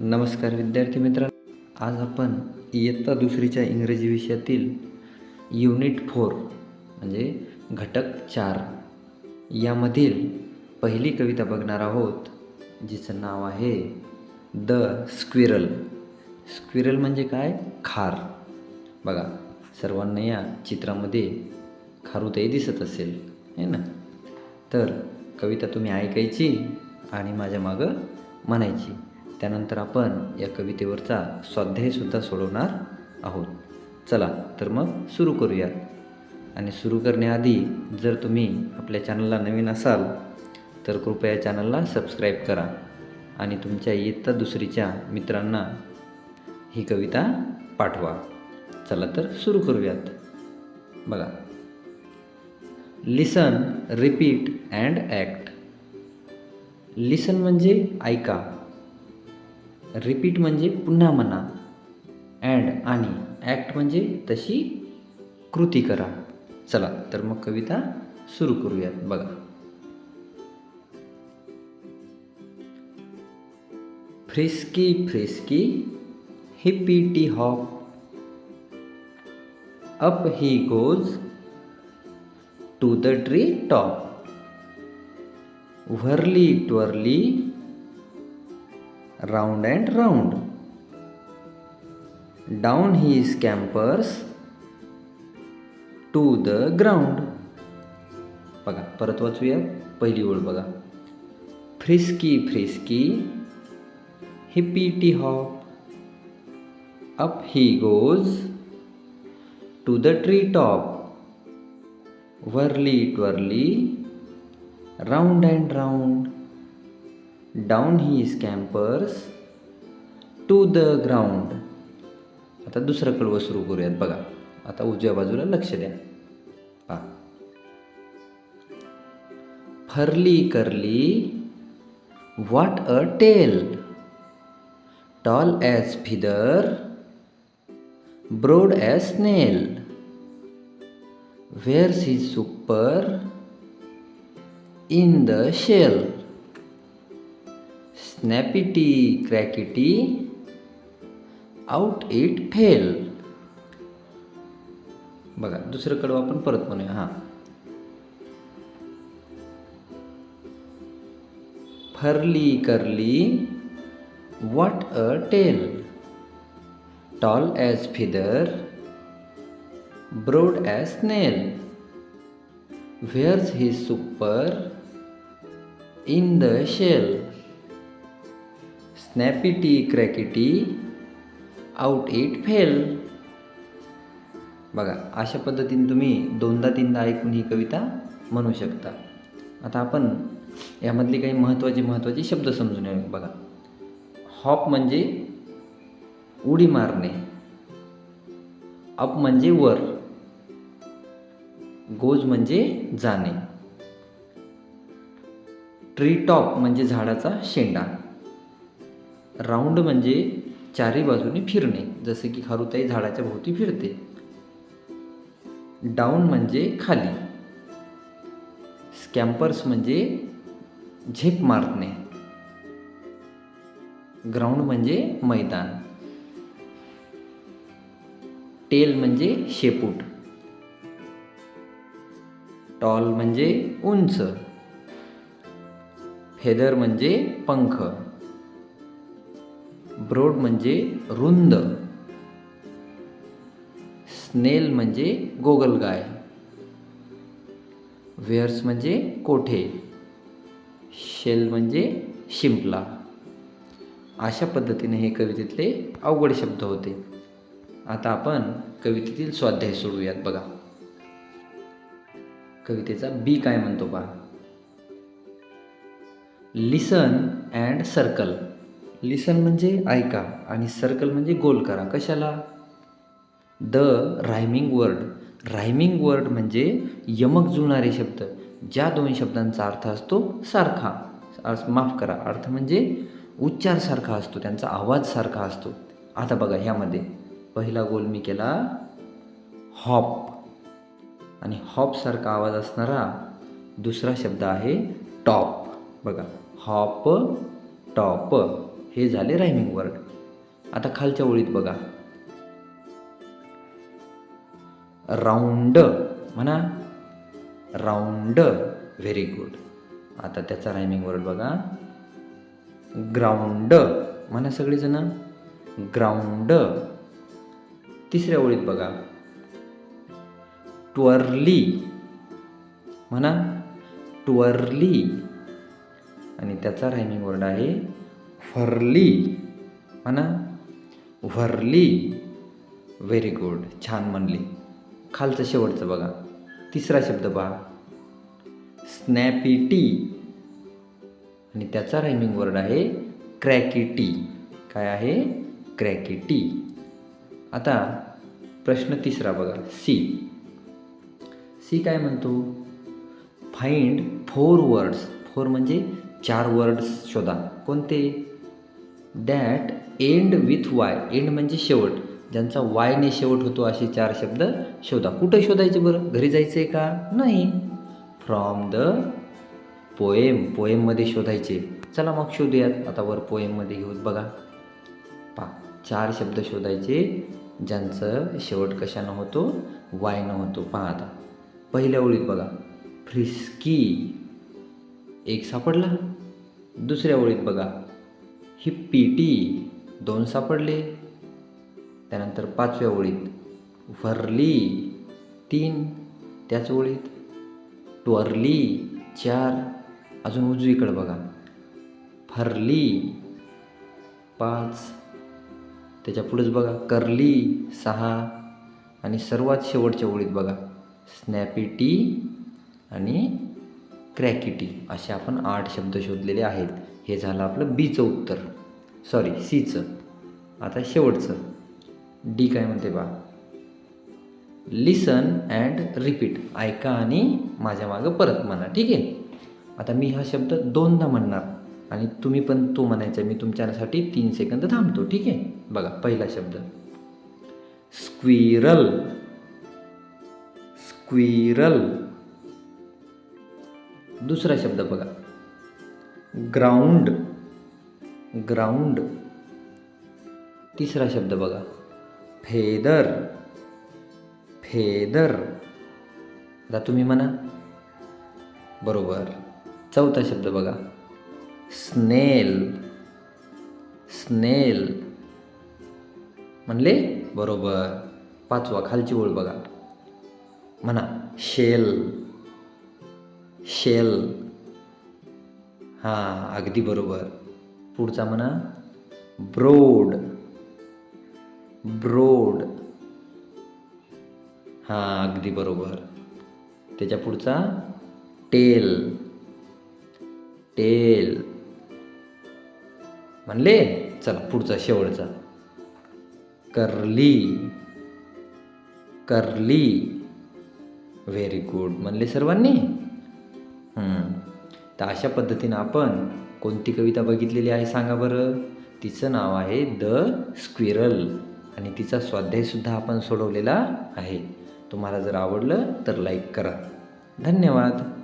नमस्कार विद्यार्थी मित्रांनो. आज आपण इयत्ता दुसरीच्या इंग्रजी विषयातील युनिट फोर म्हणजे घटक चार यामधील पहिली कविता बघणार आहोत जिचं नाव आहे द स्क्विरल. स्क्विरल म्हणजे काय? खार. बघा सर्वांना या चित्रामध्ये खारुताई दिसत असेल है ना? तर कविता तुम्ही ऐकायची आणि माझ्या मागं म्हणायची. त्यानंतर आपण या कवितेवरचा स्वाध्यायसुद्धा सोडवणार आहोत. चला तर मग सुरू करूयात. आणि सुरू करण्याआधी जर तुम्ही आपल्या चॅनलला नवीन असाल तर कृपया चॅनलला सबस्क्राईब करा. आणि तुमच्या इयत्ता दुसरीच्या मित्रांना ही कविता पाठवा. चला तर सुरू करूयात. बघा. Listen repeat and act listen म्हणजे ऐका. रिपीट म्हणजे पुन्हा म्हणा. अँड आणि ॲक्ट म्हणजे तशी कृती करा. चला तर मग कविता सुरू करूयात. बघा. Frisky frisky hippity hop. Up he goes to the tree top. Whirly twirly round and round. Down he scampers to the ground. बघा परत वाचूया पहिली ओळ बघा frisky frisky hippity hop up he goes to the tree top whirly twirly round and round down he scampers to the ground आता दुसरं कडवं सुरू करूयात बघा. आता उजव्या बाजूला लक्ष द्या. पा furly curly what a tail tall as feather broad as snail where's is supper in the shell snappity crackity out it fell बघा दुसरंकडं आपण परत म्हणूया हां. Furly curly what a tail tall as feather broad as nail where's he supper in the shell Snappity crackety, out it fell. बघा अशा पद्धतीने तुम्ही दोनदा तीनदा ऐकून ही कविता म्हणू शकता. आता आपण यामधले काही महत्त्वाचे महत्त्वाचे शब्द समजून येऊ. बघा हॉप म्हणजे उडी मारणे. अप म्हणजे वर. गोज म्हणजे जाणे. ट्री टॉप म्हणजे झाडाचा शेंडा. राऊंड म्हणजे चारी बाजूने फिरणे जसे की खारुताई झाडाच्या भोवती फिरते. डाऊन म्हणजे खाली. स्कॅम्पर्स म्हणजे झेप मारणे. ग्राउंड म्हणजे मैदान. टेल म्हणजे शेपूट. टॉल म्हणजे उंच. फेदर म्हणजे पंख. ब्रोड म्हणजे रुंद. स्नेल म्हणजे गोगलगाय. वेअर्स म्हणजे कोठे. शेल म्हणजे शिंपला. अशा पद्धतीने हे कवितेतले अवघड शब्द होते. आता आपण कवितेतील स्वाध्याय सोडूयात बघा. कवितेचा बी काय म्हणतो पहा लिसन अँड सर्कल. लिसन म्हणजे ऐका आणि सर्कल म्हणजे गोल करा. कशाला? The rhyming word rhyming word म्हणजे यमक जुळणारे शब्द. ज्या दोन शब्दांचा अर्थ असतो सारखा. माफ करा. अर्थ म्हणजे उच्चार सारखा असतो. त्यांचा आवाज सारखा असतो. आता बघा ह्यामध्ये. पहिला गोल मी केला. हॉप. आणि हॉपसारखा आवाज असणारा दुसरा शब्द आहे टॉप. बघा. Hop top. हे झाले रायमिंग वर्ड आता खालच्या ओळीत बघा. राऊंड म्हणा. राऊंड व्हेरी गुड आता त्याचा रायमिंग वर्ड बघा. ग्राउंड म्हणा सगळेजण. ग्राउंड तिसऱ्या ओळीत बघा. ट्वर्ली म्हणा. ट्वर्ली आणि त्याचा रायमिंग वर्ड आहे व्हरली म्हणा व्हरली व्हेरी गुड छान म्हणली खालचं शेवटचं बघा तिसरा शब्द पहा स्नॅपिटी आणि त्याचा रायमिंग वर्ड आहे क्रॅकिटी काय आहे क्रॅकिटी आता प्रश्न तिसरा बघा सी सी काय म्हणतो फाइंड फोर वर्ड्स फोर म्हणजे चार वर्ड्स शोधा कोणते that end with Y end म्हणजे शेवट. ज्यांचा वायने शेवट होतो असे चार शब्द शोधा. कुठं शोधायचे बरं? घरी जायचं आहे का? नाही. फ्रॉम द पोएम पोएममध्ये शोधायचे. चला मग शोधूयात. आता वर पोएममध्ये घेऊत बघा. पा चार शब्द शोधायचे. ज्यांचं शेवट कशानं होतो? वायनं होतो. पहा आता. पहिल्या ओळीत बघा. फ्रिस्की एक सापडला. दुसऱ्या ओळीत बघा. ही पी टी दोन सापडले. त्यानंतर पाचव्या ओळीत व्हरली तीन त्याच ओळीत ट्वरली चार. अजून उजवीकडे बघा. फरली पाच त्याच्या पुढेच बघा. करली सहा आणि सर्वात शेवटच्या ओळीत बघा. स्नॅपिटी आणि क्रॅकिटी असे आपण आठ शब्द शोधलेले आहेत. हे झालं आपलं बीचं उत्तर. सॉरी सीचं आता शेवटचं. डी काय म्हणते बा? लिसन अँड रिपीट ऐका आणि माझ्या मागं परत म्हणा ठीक आहे? आता मी हा शब्द दोनदा म्हणणार आणि तुम्ही पण तो म्हणायचा मी तुमच्यासाठी तीन सेकंद थांबतो ठीक आहे? बघा पहिला शब्द. स्क्विरल स्क्विरल दुसरा शब्द बघा. ग्राउंड. ग्राउंड. तिसरा शब्द बघा. फेदर. फेदर. आता तुम्ही म्हणा. बरोबर. चौथा शब्द बघा. स्नेल. स्नेल. म्हणले? बरोबर. पाचवा खालची ओळ बघा. म्हणा. शेल. शेल. हां अगदी बरोबर. पुढचा म्हणा. ब्रोड ब्रोड हां अगदी बरोबर. त्याच्या पुढचा टेल टेल म्हणले? चला पुढचा शेवटचा. करली करली व्हेरी गुड म्हणले सर्वांनी? हम्म. तर अशा पद्धतीनं आपण कोणती कविता बघितलेली आहे सांगा बरं. तिचं नाव आहे द स्क्विरल आणि तिचा स्वाध्यायसुद्धा आपण सोडवलेला आहे. तुम्हाला जर आवडलं तर लाईक करा. धन्यवाद.